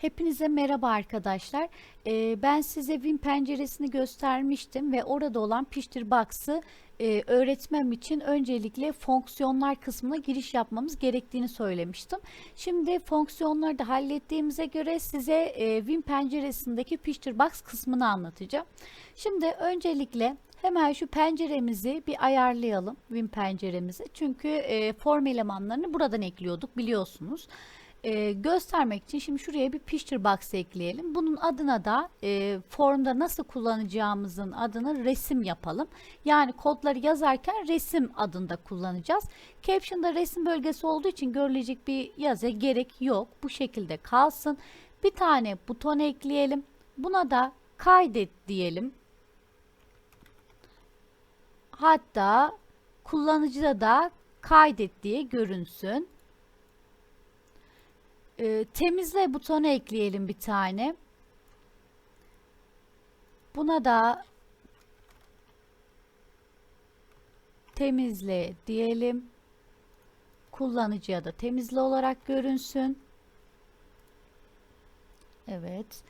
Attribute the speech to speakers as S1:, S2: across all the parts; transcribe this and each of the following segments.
S1: Hepinize merhaba arkadaşlar. Ee, ben size Win penceresini göstermiştim ve orada olan Picture Box'ı e, öğretmem için öncelikle fonksiyonlar kısmına giriş yapmamız gerektiğini söylemiştim. Şimdi fonksiyonları da hallettiğimize göre size e, Win penceresindeki Picture Box kısmını anlatacağım. Şimdi öncelikle Hemen şu penceremizi bir ayarlayalım. Win penceremizi. Çünkü e, form elemanlarını buradan ekliyorduk biliyorsunuz. E, göstermek için şimdi şuraya bir picture box ekleyelim. Bunun adına da e, formda nasıl kullanacağımızın adını resim yapalım. Yani kodları yazarken resim adında kullanacağız. Caption'da resim bölgesi olduğu için görülecek bir yazı gerek yok. Bu şekilde kalsın. Bir tane buton ekleyelim. Buna da kaydet diyelim. Hatta kullanıcıda da kaydet diye görünsün. Ee, temizle butonu ekleyelim bir tane. Buna da temizle diyelim. Kullanıcıya da temizle olarak görünsün. Evet.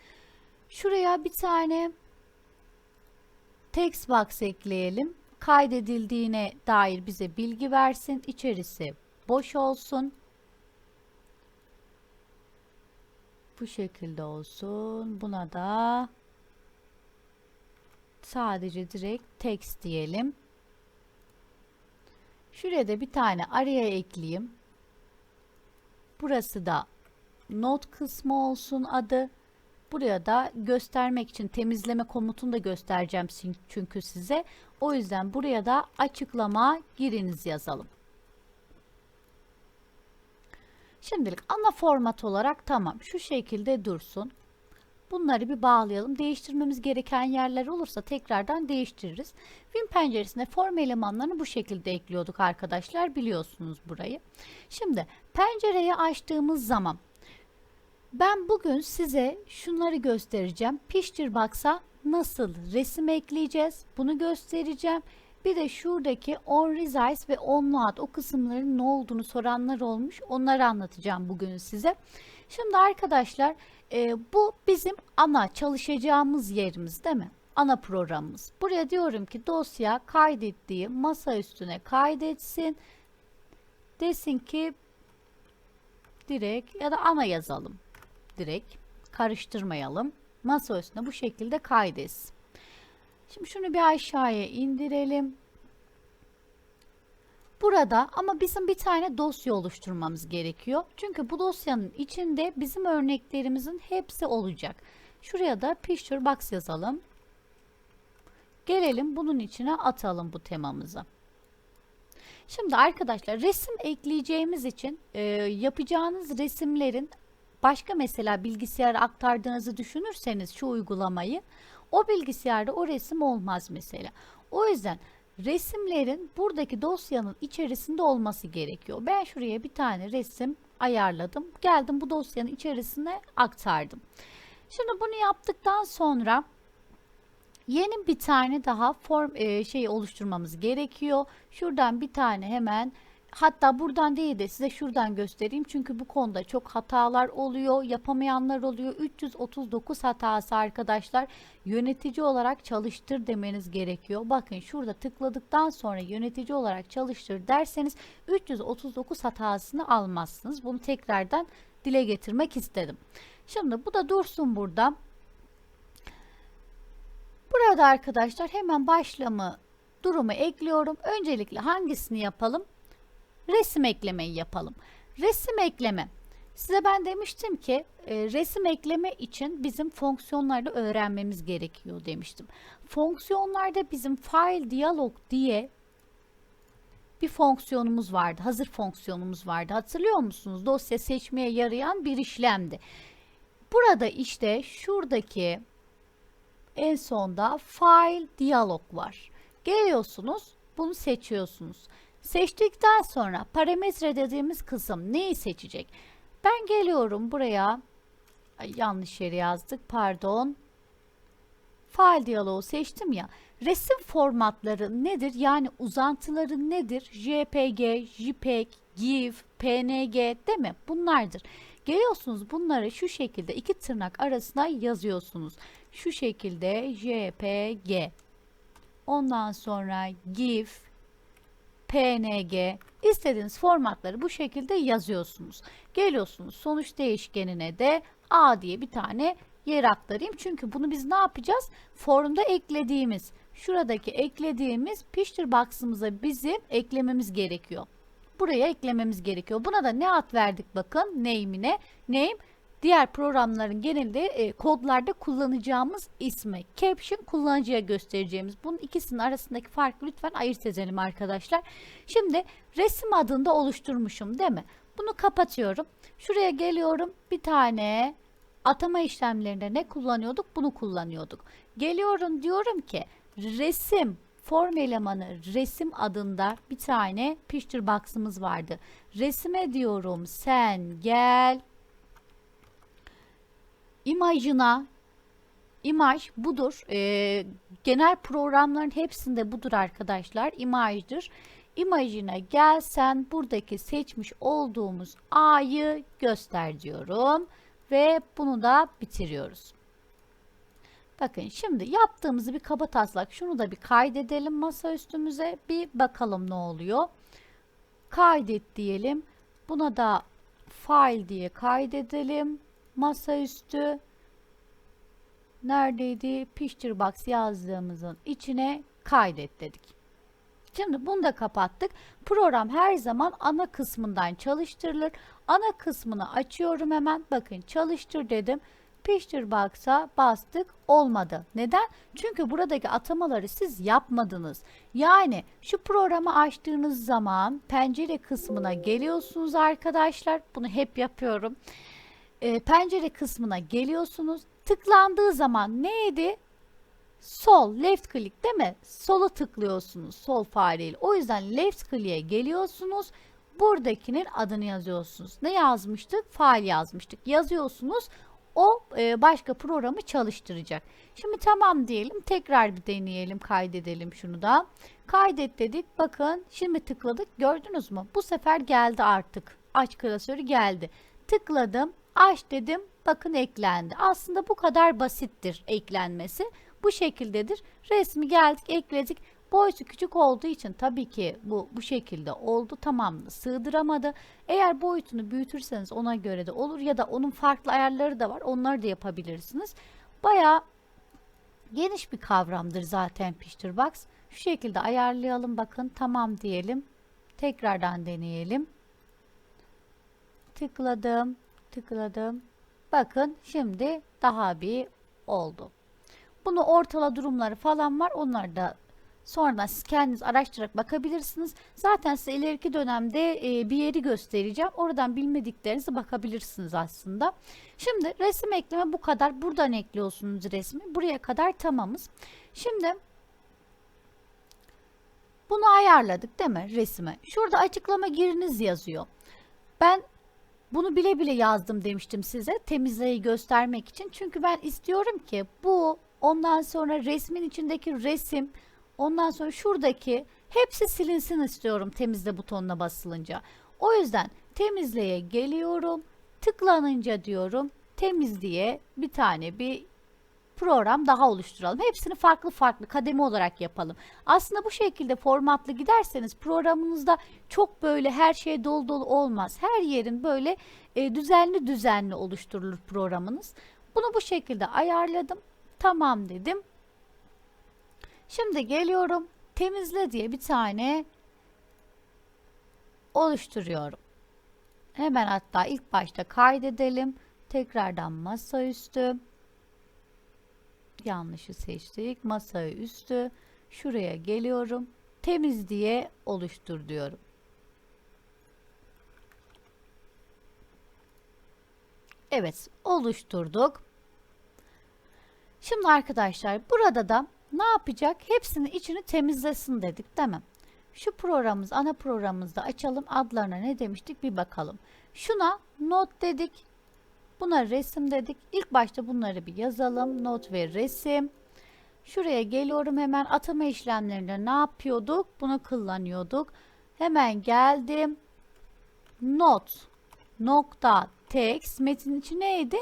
S1: Şuraya bir tane text box ekleyelim. Kaydedildiğine dair bize bilgi versin. İçerisi boş olsun. Bu şekilde olsun. Buna da sadece direkt text diyelim. Şuraya da bir tane araya ekleyeyim. Burası da not kısmı olsun adı. Buraya da göstermek için temizleme komutunu da göstereceğim çünkü size. O yüzden buraya da açıklama giriniz yazalım. Şimdilik ana format olarak tamam. Şu şekilde dursun. Bunları bir bağlayalım. Değiştirmemiz gereken yerler olursa tekrardan değiştiririz. Win penceresinde form elemanlarını bu şekilde ekliyorduk arkadaşlar. Biliyorsunuz burayı. Şimdi pencereyi açtığımız zaman ben bugün size şunları göstereceğim. Picture Box'a nasıl resim ekleyeceğiz bunu göstereceğim. Bir de şuradaki on resize ve on load o kısımların ne olduğunu soranlar olmuş. Onları anlatacağım bugün size. Şimdi arkadaşlar e, bu bizim ana çalışacağımız yerimiz değil mi? Ana programımız. Buraya diyorum ki dosya kaydettiği masa üstüne kaydetsin. Desin ki direkt ya da ana yazalım. Direkt karıştırmayalım. Masa üstüne bu şekilde kaydetsin. Şimdi şunu bir aşağıya indirelim. Burada ama bizim bir tane dosya oluşturmamız gerekiyor. Çünkü bu dosyanın içinde bizim örneklerimizin hepsi olacak. Şuraya da picture box yazalım. Gelelim bunun içine atalım bu temamızı. Şimdi arkadaşlar resim ekleyeceğimiz için e, yapacağınız resimlerin başka mesela bilgisayara aktardığınızı düşünürseniz şu uygulamayı o bilgisayarda o resim olmaz mesela. O yüzden resimlerin buradaki dosyanın içerisinde olması gerekiyor. Ben şuraya bir tane resim ayarladım. Geldim bu dosyanın içerisine aktardım. Şimdi bunu yaptıktan sonra yeni bir tane daha form e, şey oluşturmamız gerekiyor. Şuradan bir tane hemen Hatta buradan değil de size şuradan göstereyim. Çünkü bu konuda çok hatalar oluyor. Yapamayanlar oluyor. 339 hatası arkadaşlar. Yönetici olarak çalıştır demeniz gerekiyor. Bakın şurada tıkladıktan sonra yönetici olarak çalıştır derseniz 339 hatasını almazsınız. Bunu tekrardan dile getirmek istedim. Şimdi bu da dursun burada. Burada arkadaşlar hemen başlamı durumu ekliyorum. Öncelikle hangisini yapalım? Resim eklemeyi yapalım. Resim ekleme. Size ben demiştim ki e, resim ekleme için bizim fonksiyonlarda öğrenmemiz gerekiyor demiştim. Fonksiyonlarda bizim file diyalog diye bir fonksiyonumuz vardı. Hazır fonksiyonumuz vardı. Hatırlıyor musunuz? Dosya seçmeye yarayan bir işlemdi. Burada işte şuradaki en sonda file diyalog var. Geliyorsunuz, bunu seçiyorsunuz. Seçtikten sonra parametre dediğimiz kısım neyi seçecek? Ben geliyorum buraya. Ay, yanlış yere yazdık pardon. File diyaloğu seçtim ya. Resim formatları nedir? Yani uzantıları nedir? JPG, JPEG, GIF, PNG değil mi? Bunlardır. Geliyorsunuz bunları şu şekilde iki tırnak arasına yazıyorsunuz. Şu şekilde JPG. Ondan sonra GIF, PNG istediğiniz formatları bu şekilde yazıyorsunuz. Geliyorsunuz sonuç değişkenine de A diye bir tane yer aktarayım. Çünkü bunu biz ne yapacağız? Formda eklediğimiz, şuradaki eklediğimiz picture box'ımıza bizim eklememiz gerekiyor. Buraya eklememiz gerekiyor. Buna da ne ad verdik bakın name'ine. Name diğer programların genelinde e, kodlarda kullanacağımız ismi. Caption kullanıcıya göstereceğimiz. Bunun ikisinin arasındaki farkı lütfen ayırt edelim arkadaşlar. Şimdi resim adında oluşturmuşum değil mi? Bunu kapatıyorum. Şuraya geliyorum. Bir tane atama işlemlerinde ne kullanıyorduk? Bunu kullanıyorduk. Geliyorum diyorum ki resim form elemanı resim adında bir tane picture box'ımız vardı. Resime diyorum sen gel imajına imaj budur. Ee, genel programların hepsinde budur arkadaşlar. İmajdır. İmajına gel sen buradaki seçmiş olduğumuz A'yı göster diyorum. Ve bunu da bitiriyoruz. Bakın şimdi yaptığımızı bir kaba taslak şunu da bir kaydedelim masa üstümüze. Bir bakalım ne oluyor. Kaydet diyelim. Buna da file diye kaydedelim. Masaüstü neredeydi? Picture box yazdığımızın içine kaydet dedik. Şimdi bunu da kapattık. Program her zaman ana kısmından çalıştırılır. Ana kısmını açıyorum hemen. Bakın çalıştır dedim. Picture Box'a bastık olmadı. Neden? Çünkü buradaki atamaları siz yapmadınız. Yani şu programı açtığınız zaman pencere kısmına geliyorsunuz arkadaşlar. Bunu hep yapıyorum. E, pencere kısmına geliyorsunuz. Tıklandığı zaman neydi? Sol, left click değil mi? Sola tıklıyorsunuz sol fareyle. O yüzden left click'e geliyorsunuz. Buradakinin adını yazıyorsunuz. Ne yazmıştık? Fail yazmıştık. Yazıyorsunuz. O e, başka programı çalıştıracak. Şimdi tamam diyelim. Tekrar bir deneyelim. Kaydedelim şunu da. Kaydet dedik. Bakın şimdi tıkladık. Gördünüz mü? Bu sefer geldi artık. Aç klasörü geldi. Tıkladım. Aç dedim. Bakın eklendi. Aslında bu kadar basittir eklenmesi. Bu şekildedir. Resmi geldik ekledik. Boyutu küçük olduğu için tabii ki bu bu şekilde oldu. Tamam sığdıramadı. Eğer boyutunu büyütürseniz ona göre de olur ya da onun farklı ayarları da var. Onları da yapabilirsiniz. Baya geniş bir kavramdır zaten Picture Box. Şu şekilde ayarlayalım. Bakın tamam diyelim. Tekrardan deneyelim. Tıkladım. Tıkladım. Bakın şimdi daha bir oldu. Bunu ortala durumları falan var. Onları da sonradan siz kendiniz araştırarak bakabilirsiniz. Zaten size ileriki dönemde e, bir yeri göstereceğim. Oradan bilmediklerinizi bakabilirsiniz aslında. Şimdi resim ekleme bu kadar. Buradan ekliyorsunuz resmi. Buraya kadar tamamız. Şimdi bunu ayarladık değil mi resime? Şurada açıklama giriniz yazıyor. Ben bunu bile bile yazdım demiştim size temizleyi göstermek için. Çünkü ben istiyorum ki bu ondan sonra resmin içindeki resim ondan sonra şuradaki hepsi silinsin istiyorum temizle butonuna basılınca. O yüzden temizleye geliyorum. Tıklanınca diyorum temizliğe bir tane bir program daha oluşturalım. Hepsini farklı farklı kademe olarak yapalım. Aslında bu şekilde formatlı giderseniz programınızda çok böyle her şey dolu dolu olmaz. Her yerin böyle e, düzenli düzenli oluşturulur programınız. Bunu bu şekilde ayarladım. Tamam dedim. Şimdi geliyorum. Temizle diye bir tane oluşturuyorum. Hemen hatta ilk başta kaydedelim. Tekrardan masaüstü yanlışı seçtik. Masayı üstü. Şuraya geliyorum. Temiz diye oluştur diyorum. Evet oluşturduk. Şimdi arkadaşlar burada da ne yapacak? Hepsinin içini temizlesin dedik değil mi? Şu programımız ana programımızda açalım. Adlarına ne demiştik bir bakalım. Şuna not dedik. Buna resim dedik. İlk başta bunları bir yazalım. Not ve resim. Şuraya geliyorum hemen atama işlemlerinde ne yapıyorduk? Bunu kullanıyorduk. Hemen geldim. Not nokta text metin içi neydi?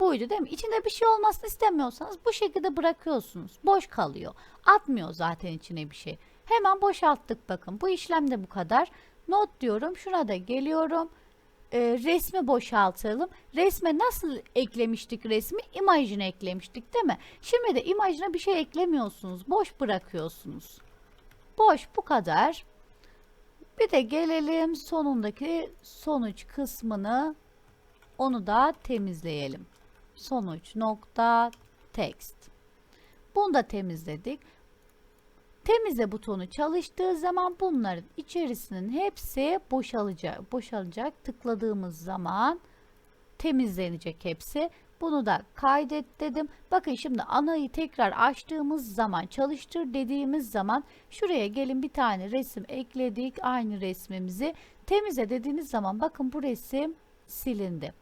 S1: Buydu değil mi? İçinde bir şey olmasını istemiyorsanız bu şekilde bırakıyorsunuz. Boş kalıyor. Atmıyor zaten içine bir şey. Hemen boşalttık bakın. Bu işlem de bu kadar. Not diyorum. Şuna da geliyorum. Ee, resmi boşaltalım. Resme nasıl eklemiştik resmi? İmajını eklemiştik değil mi? Şimdi de imajına bir şey eklemiyorsunuz. Boş bırakıyorsunuz. Boş bu kadar. Bir de gelelim sonundaki sonuç kısmını onu da temizleyelim. Sonuç nokta text. Bunu da temizledik. Temizle butonu çalıştığı zaman bunların içerisinin hepsi boşalacak. Boşalacak. Tıkladığımız zaman temizlenecek hepsi. Bunu da kaydet dedim. Bakın şimdi anayı tekrar açtığımız zaman çalıştır dediğimiz zaman şuraya gelin bir tane resim ekledik. Aynı resmimizi temizle dediğiniz zaman bakın bu resim silindi.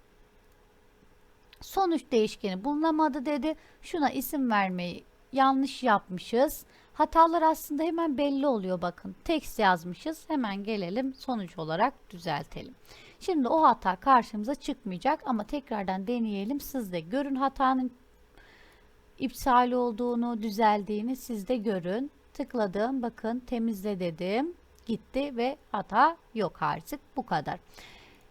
S1: Sonuç değişkeni bulunamadı dedi. Şuna isim vermeyi yanlış yapmışız. Hatalar aslında hemen belli oluyor bakın. Text yazmışız. Hemen gelelim sonuç olarak düzeltelim. Şimdi o hata karşımıza çıkmayacak ama tekrardan deneyelim. Siz de görün hatanın iptal olduğunu, düzeldiğini siz de görün. Tıkladım. Bakın temizle dedim. Gitti ve hata yok artık. Bu kadar.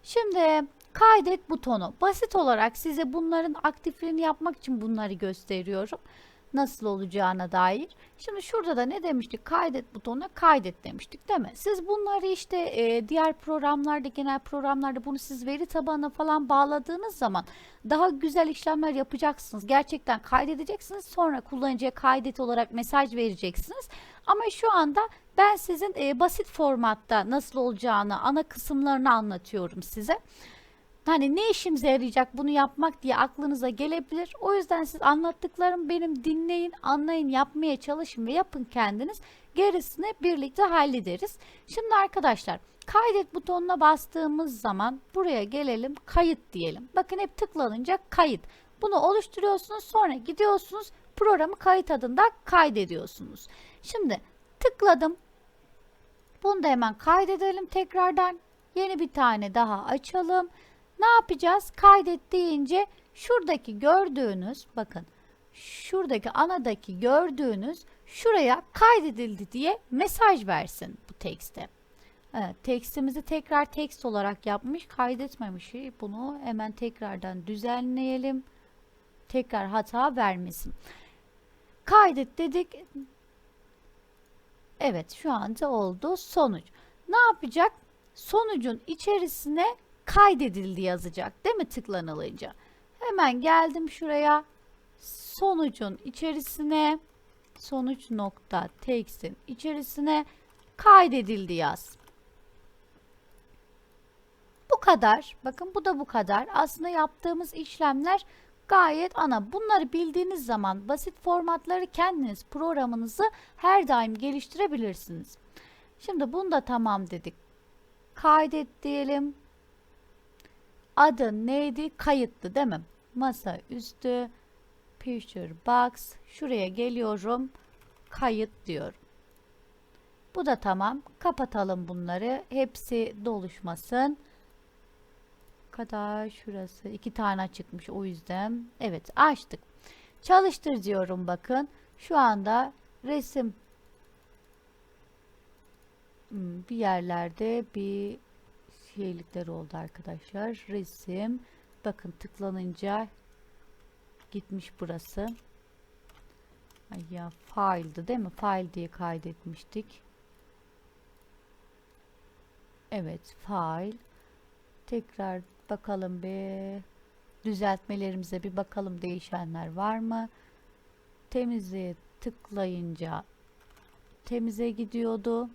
S1: Şimdi kaydet butonu. Basit olarak size bunların aktifliğini yapmak için bunları gösteriyorum. Nasıl olacağına dair. Şimdi şurada da ne demiştik? Kaydet butonuna kaydet demiştik değil mi? Siz bunları işte e, diğer programlarda, genel programlarda bunu siz veri tabanına falan bağladığınız zaman daha güzel işlemler yapacaksınız. Gerçekten kaydedeceksiniz. Sonra kullanıcıya kaydet olarak mesaj vereceksiniz. Ama şu anda ben sizin e, basit formatta nasıl olacağını, ana kısımlarını anlatıyorum size. Hani ne işimize yarayacak bunu yapmak diye aklınıza gelebilir. O yüzden siz anlattıklarım benim dinleyin, anlayın, yapmaya çalışın ve yapın kendiniz. Gerisini birlikte hallederiz. Şimdi arkadaşlar kaydet butonuna bastığımız zaman buraya gelelim kayıt diyelim. Bakın hep tıklanınca kayıt. Bunu oluşturuyorsunuz sonra gidiyorsunuz programı kayıt adında kaydediyorsunuz. Şimdi tıkladım. Bunu da hemen kaydedelim tekrardan. Yeni bir tane daha açalım. Ne yapacağız? Kaydet deyince şuradaki gördüğünüz bakın şuradaki anadaki gördüğünüz şuraya kaydedildi diye mesaj versin bu tekste. Evet, tekstimizi tekrar tekst olarak yapmış, kaydetmemiş. Bunu hemen tekrardan düzenleyelim. Tekrar hata vermesin. Kaydet dedik. Evet, şu anda oldu. Sonuç. Ne yapacak? Sonucun içerisine kaydedildi yazacak değil mi tıklanılınca? Hemen geldim şuraya. Sonucun içerisine sonuç nokta text'in içerisine kaydedildi yaz. Bu kadar. Bakın bu da bu kadar. Aslında yaptığımız işlemler gayet ana. Bunları bildiğiniz zaman basit formatları kendiniz programınızı her daim geliştirebilirsiniz. Şimdi bunu da tamam dedik. Kaydet diyelim adı neydi? Kayıttı değil mi? Masa üstü picture box şuraya geliyorum. Kayıt diyorum. Bu da tamam. Kapatalım bunları. Hepsi doluşmasın. Kadar şurası. iki tane çıkmış o yüzden. Evet açtık. Çalıştır diyorum bakın. Şu anda resim hmm, bir yerlerde bir şeylikler oldu arkadaşlar. Resim. Bakın tıklanınca gitmiş burası. Ay ya file'dı değil mi? File diye kaydetmiştik. Evet file. Tekrar bakalım bir düzeltmelerimize bir bakalım değişenler var mı? Temizliğe tıklayınca temize gidiyordu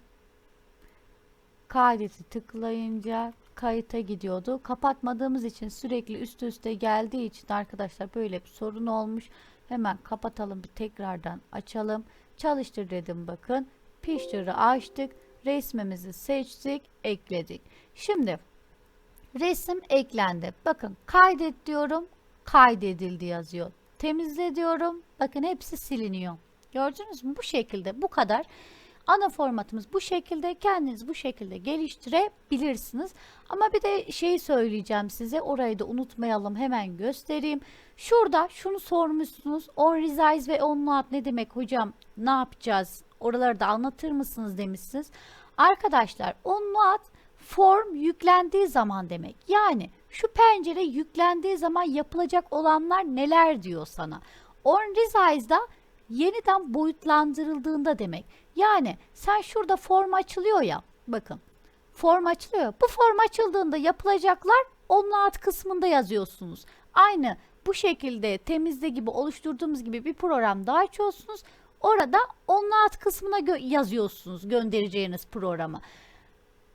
S1: kaydeti tıklayınca kayıta gidiyordu. Kapatmadığımız için sürekli üst üste geldiği için arkadaşlar böyle bir sorun olmuş. Hemen kapatalım bir tekrardan açalım. Çalıştır dedim bakın. Picture'ı açtık. Resmimizi seçtik. Ekledik. Şimdi resim eklendi. Bakın kaydet diyorum. Kaydedildi yazıyor. Temizle diyorum. Bakın hepsi siliniyor. Gördünüz mü? Bu şekilde bu kadar. Ana formatımız bu şekilde. Kendiniz bu şekilde geliştirebilirsiniz. Ama bir de şey söyleyeceğim size. Orayı da unutmayalım. Hemen göstereyim. Şurada şunu sormuşsunuz. On resize ve on not ne demek hocam? Ne yapacağız? Oraları da anlatır mısınız demişsiniz. Arkadaşlar on not form yüklendiği zaman demek. Yani şu pencere yüklendiği zaman yapılacak olanlar neler diyor sana. On resize'da yeniden boyutlandırıldığında demek. Yani sen şurada form açılıyor ya. Bakın. Form açılıyor. Bu form açıldığında yapılacaklar onun alt kısmında yazıyorsunuz. Aynı bu şekilde temizle gibi oluşturduğumuz gibi bir program daha açıyorsunuz. Orada onun alt kısmına gö- yazıyorsunuz göndereceğiniz programı.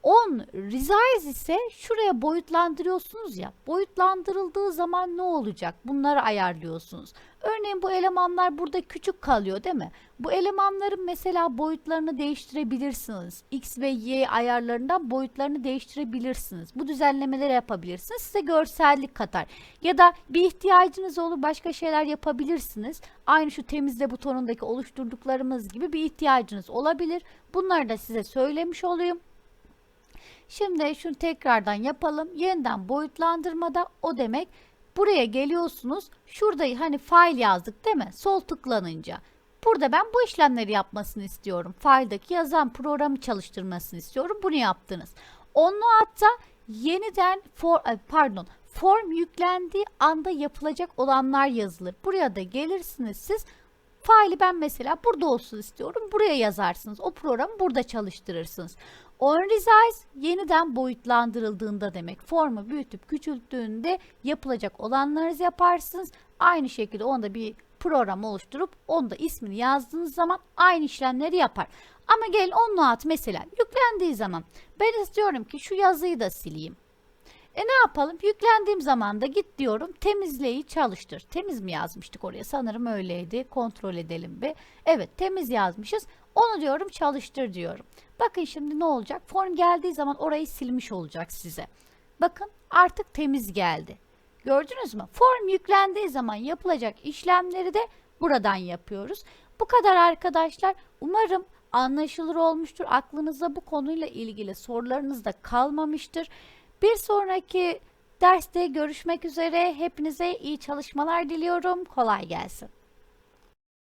S1: 10 resize ise şuraya boyutlandırıyorsunuz ya. Boyutlandırıldığı zaman ne olacak? Bunları ayarlıyorsunuz. Örneğin bu elemanlar burada küçük kalıyor değil mi? Bu elemanların mesela boyutlarını değiştirebilirsiniz. X ve Y ayarlarından boyutlarını değiştirebilirsiniz. Bu düzenlemeleri yapabilirsiniz. Size görsellik katar. Ya da bir ihtiyacınız olur başka şeyler yapabilirsiniz. Aynı şu temizle butonundaki oluşturduklarımız gibi bir ihtiyacınız olabilir. Bunları da size söylemiş olayım. Şimdi şunu tekrardan yapalım. Yeniden boyutlandırmada o demek buraya geliyorsunuz. Şurada hani fail yazdık değil mi? Sol tıklanınca. Burada ben bu işlemleri yapmasını istiyorum. Faildaki yazan programı çalıştırmasını istiyorum. Bunu yaptınız. Onu hatta yeniden for, pardon form yüklendiği anda yapılacak olanlar yazılır. Buraya da gelirsiniz siz. Faili ben mesela burada olsun istiyorum. Buraya yazarsınız. O programı burada çalıştırırsınız. On resize yeniden boyutlandırıldığında demek. Formu büyütüp küçülttüğünde yapılacak olanlarınızı yaparsınız. Aynı şekilde onda bir program oluşturup onda ismini yazdığınız zaman aynı işlemleri yapar. Ama gelin onun at mesela yüklendiği zaman ben istiyorum ki şu yazıyı da sileyim. E ne yapalım? Yüklendiğim zaman da git diyorum temizleyi çalıştır. Temiz mi yazmıştık oraya? Sanırım öyleydi. Kontrol edelim bir. Evet temiz yazmışız. Onu diyorum çalıştır diyorum. Bakın şimdi ne olacak? Form geldiği zaman orayı silmiş olacak size. Bakın artık temiz geldi. Gördünüz mü? Form yüklendiği zaman yapılacak işlemleri de buradan yapıyoruz. Bu kadar arkadaşlar. Umarım anlaşılır olmuştur. Aklınızda bu konuyla ilgili sorularınız da kalmamıştır. Bir sonraki derste görüşmek üzere. Hepinize iyi çalışmalar diliyorum. Kolay gelsin.